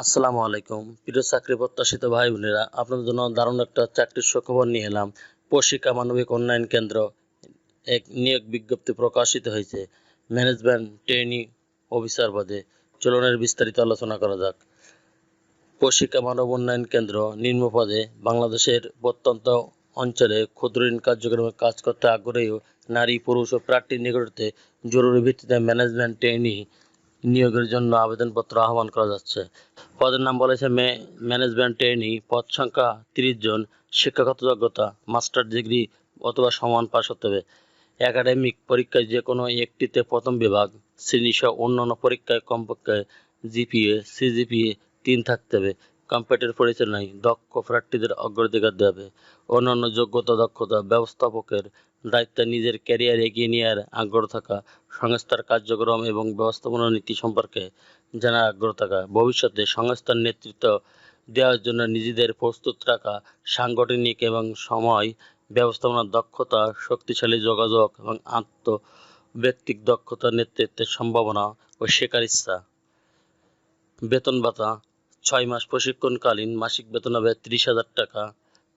আসসালামু আলাইকুম। প্রিয় চাকরি প্রত্যাশিত ভাই বোনেরা, আপনাদের জন্য দারুণ একটা চাকরির সুখবর নিয়ে এলাম। প্রশিক্ষা মানবিক উন্নয়ন কেন্দ্র এক নিয়োগ বিজ্ঞপ্তি প্রকাশিত হয়েছে। ম্যানেজমেন্ট ট্রেনি অফিসার পদে। চলনের বিস্তারিত আলোচনা করা যাক। প্রশিক্ষা মানব উন্নয়ন কেন্দ্র নিম্ন পদে বাংলাদেশের প্রত্যন্ত অঞ্চলে ক্ষুদ্র ঋণ কার্যক্রমে কাজ করতে আগ্রহী নারী, পুরুষ ও প্রার্থীর নিকটতে জরুরি ভিত্তিতে ম্যানেজমেন্ট ট্রেনি নিয়োগের জন্য আবেদনপত্র আহ্বান করা যাচ্ছে। পদের নাম বলেছে মে, ম্যানেজমেন্ট ট্রেনি পদ সংখ্যা তিরিশ জন। শিক্ষাগত যোগ্যতা, মাস্টার ডিগ্রি অথবা সমান পাস হতে হবে। একাডেমিক পরীক্ষায় যে কোনো একটিতে প্রথম বিভাগ শ্রেণীসহ অন্যান্য পরীক্ষায় কমপক্ষে জিপিএ, সিজিপিএ তিন থাকতে হবে। কম্পিউটার পরিচালনায় দক্ষ প্রার্থীদের অগ্রাধিকার দেবে অন্যান্য যোগ্যতা, দক্ষতা ব্যবস্থাপকের দায়িত্বে নিজের ক্যারিয়ার এগিয়ে নেওয়ার আগ্রহ থাকা, সংস্থার কার্যক্রম এবং ব্যবস্থাপনা নীতি সম্পর্কে জানার আগ্রহ থাকা, ভবিষ্যতে সংস্থার নেতৃত্ব দেওয়ার জন্য নিজেদের প্রস্তুত রাখা, সাংগঠনিক এবং সময় ব্যবস্থাপনার দক্ষতা, শক্তিশালী যোগাযোগ এবং আত্ম ব্যক্তিক দক্ষতা নেতৃত্বের সম্ভাবনা ও শেখার ইচ্ছা। বেতন ভাতা, ছয় মাস প্রশিক্ষণকালীন মাসিক বেতন হবে ত্রিশ হাজার টাকা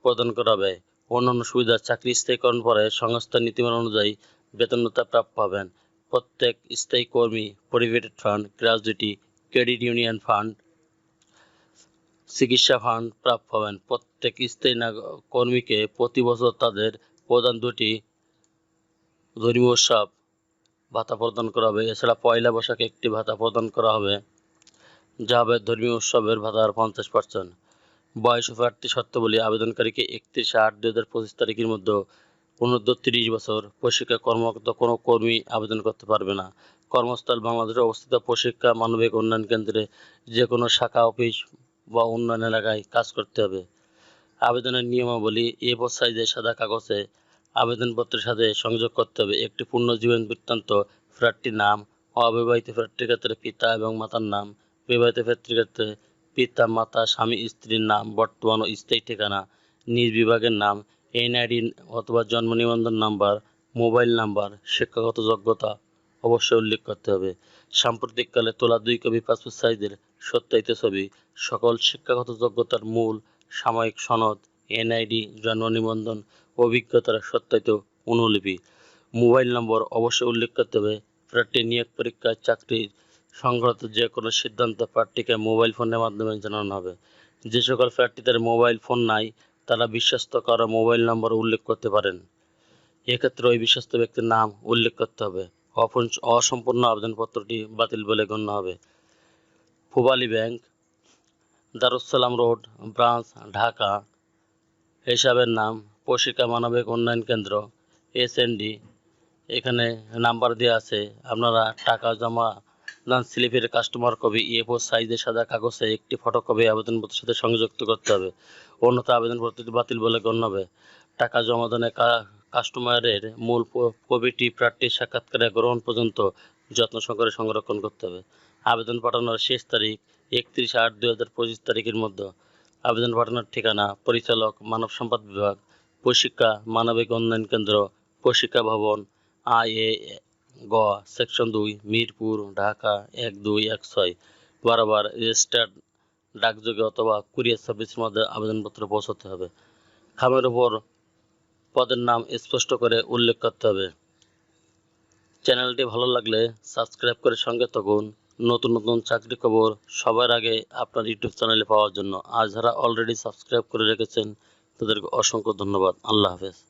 প্রদান করা হবে অন্যান্য সুবিধা চাকরি স্থায়ীকরণ পরে সংস্থার নীতিমালা অনুযায়ী বেতন প্রাপ্য হবেন। প্রত্যেক স্থায়ী কর্মী provident fund gratuity credit union fund চিকিৎসা ফান্ড প্রাপ্য হবেন। প্রত্যেক স্থায়ী কর্মীকে প্রতি বছর তাদের প্রধান দুটি ধর্মীয় উৎসব ভাতা প্রদান করা হবে। এছাড়া পয়লা বৈশাখে একটি ভাতা প্রদান করা হবে, যা হবে ধর্মীয় উৎসবের ভাতার পঞ্চাশ পার্সেন্ট বয়স ও প্রার্থী শর্তাবলী আবেদনকারীকে একত্রিশে আট দুই হাজার পঁচিশ তারিখের মধ্যে অনূর্ধ্ব তিরিশ বছর প্রশিক্ষা কর্মরত কোনো কর্মী আবেদন করতে পারবে না। কর্মস্থল বাংলাদেশে অবস্থিত প্রশিক্ষা মানবিক উন্নয়ন কেন্দ্রে যে কোনো শাখা, অফিস বা উন্নয়ন এলাকায় কাজ করতে হবে। আবেদনের নিয়মাবলী এ সাইজের সাদা কাগজে আবেদনপত্রের সাথে সংযোগ করতে হবে। একটি পূর্ণ জীবন বৃত্তান্ত প্রার্থীর নাম, অবিবাহিত প্রার্থীর ক্ষেত্রে পিতা এবং মাতার নাম, বিবাহিত প্রার্থীর ক্ষেত্রে পিতা, মাতা, স্বামী, স্ত্রীর নাম, বর্তমান ও স্থায়ী ঠিকানা, নিজ বিভাগের নাম, এনআইডি অথবা জন্ম নিবন্ধন নাম্বার, মোবাইল নাম্বার, শিক্ষাগত যোগ্যতা অবশ্যই উল্লেখ করতে হবে। সাম্প্রতিককালে তোলা দুই কপি পাসপোর্ট সাইজের সত্যায়িত ছবি, সকল শিক্ষাগত যোগ্যতার মূল, সাময়িক সনদ, এনআইডি, জন্ম নিবন্ধন, অভিজ্ঞতার সত্যায়িত অনুলিপি। মোবাইল নম্বর অবশ্যই উল্লেখ করতে হবে। প্রার্থী নিয়োগ পরীক্ষায় চাকরির সংক্রান্ত যে কোনো সিদ্ধান্ত প্রার্থীকে মোবাইল ফোনের মাধ্যমে জানানো হবে। যে সকল প্রার্থীদের মোবাইল ফোন নাই, তারা বিশ্বস্ত কারও মোবাইল নম্বর উল্লেখ করতে পারেন। এক্ষেত্রে ওই বিশ্বস্ত ব্যক্তির নাম উল্লেখ করতে হবে। অসম্পূর্ণ আবেদনপত্রটি বাতিল বলে গণ্য হবে। Pubali bank Darussalam road, branch, Dhaka. হিসাবের নাম প্রশিক্ষা মানবিক উন্নয়ন কেন্দ্র এসএনডি এখানে নাম্বার দেওয়া আছে। আপনারা টাকা জমা দান স্লিপের কাস্টমার কপি এ ফোর সাইজের সাদা কাগজে একটি ফটোকপি আবেদনপত্রের সাথে সংযুক্ত করতে হবে। অন্যথা আবেদনপত্রটি বাতিল বলে গণ্য হবে। টাকা জমা দানে কা- কাস্টমারের মূল কপিটি প্রার্থীর সাক্ষাৎকারে গ্রহণ পর্যন্ত যত্ন সহকারে সংরক্ষণ করতে হবে। আবেদন পাঠানোর শেষ তারিখ একত্রিশ আট দুই হাজার পঁচিশ তারিখের মধ্যে। আবেদন পাঠানোর ঠিকানা, পরিচালক, মানব সম্পদ বিভাগ, প্রশিক্ষা, মানবিক উন্নয়ন কেন্দ্র, প্রশিক্ষা ভবন আই গ সেকশন দুই, মিরপুর, ঢাকা, এক, দুই, এক, ছয়। বারবার রেজিস্টার্ড ডাকযোগে অথবা কুরিয়ার সার্ভিসের মধ্যে আবেদনপত্র পৌঁছাতে হবে। খামের উপর পদের নাম স্পষ্ট করে উল্লেখ করতে হবে। চ্যানেলটি ভালো লাগলে সাবস্ক্রাইব করে সঙ্গে থাকুন। নতুন নতুন চাকরি খবর সবার আগে আপনার ইউটিউব চ্যানেলে পাওয়ার জন্য। আর যারা অলরেডি সাবস্ক্রাইব করে রেখেছেন, তাদেরকে অসংখ্য ধন্যবাদ। আল্লাহ হাফেজ।